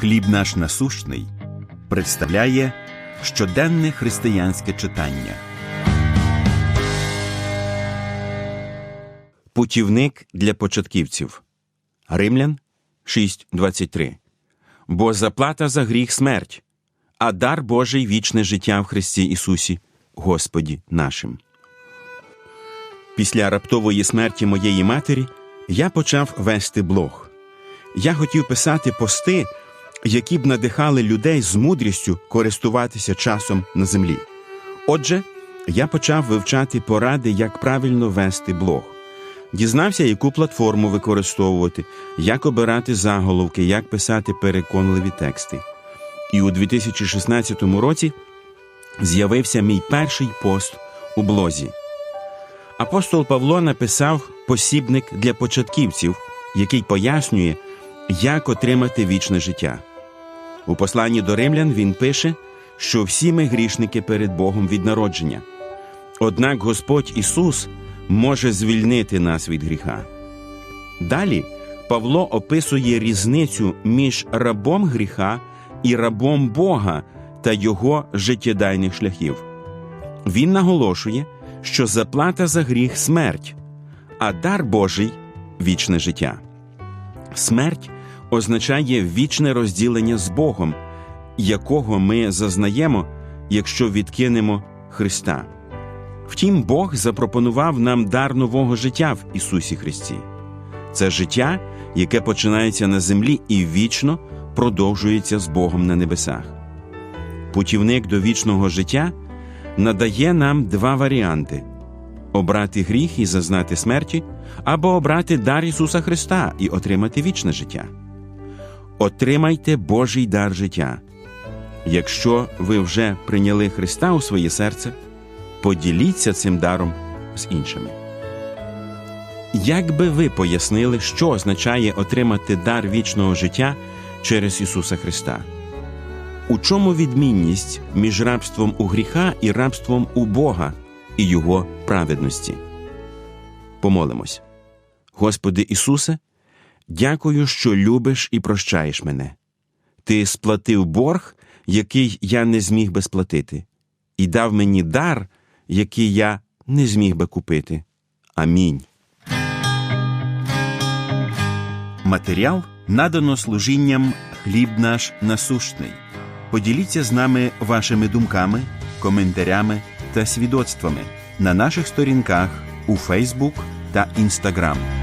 Хліб наш насущний представляє щоденне християнське читання. Путівник для початківців. Римлян 6.23. Бо заплата за гріх смерть, а дар Божий вічне життя в Христі Ісусі, Господі нашим. Після раптової смерті моєї матері я почав вести блог. Я хотів писати пости, які б надихали людей з мудрістю користуватися часом на землі. Отже, я почав вивчати поради, як правильно вести блог. Дізнався, яку платформу використовувати, як обирати заголовки, як писати переконливі тексти. І у 2016 році з'явився мій перший пост у блозі. Апостол Павло написав посібник для початківців, який пояснює, як отримати вічне життя. У посланні до римлян він пише, що всі ми грішники перед Богом від народження. Однак Господь Ісус може звільнити нас від гріха. Далі Павло описує різницю між рабом гріха і рабом Бога та його життєдайних шляхів. Він наголошує, що заплата за гріх смерть, а дар Божий вічне життя. Смерть означає вічне розділення з Богом, якого ми зазнаємо, якщо відкинемо Христа. Втім, Бог запропонував нам дар нового життя в Ісусі Христі. Це життя, яке починається на землі і вічно продовжується з Богом на небесах. Путівник до вічного життя надає нам два варіанти: обрати гріх і зазнати смерті, або обрати дар Ісуса Христа і отримати вічне життя. Отримайте Божий дар життя. Якщо ви вже прийняли Христа у своє серце, поділіться цим даром з іншими. Як би ви пояснили, що означає отримати дар вічного життя через Ісуса Христа? У чому відмінність між рабством у гріха і рабством у Бога і Його праведності? Помолимось. Господи Ісусе, дякую, що любиш і прощаєш мене. Ти сплатив борг, який я не зміг би сплатити, і дав мені дар, який я не зміг би купити. Амінь. Матеріал надано служінням хліб наш насущний. Поділіться з нами вашими думками, коментарями та свідоцтвами на наших сторінках у Фейсбук та Інстаграм.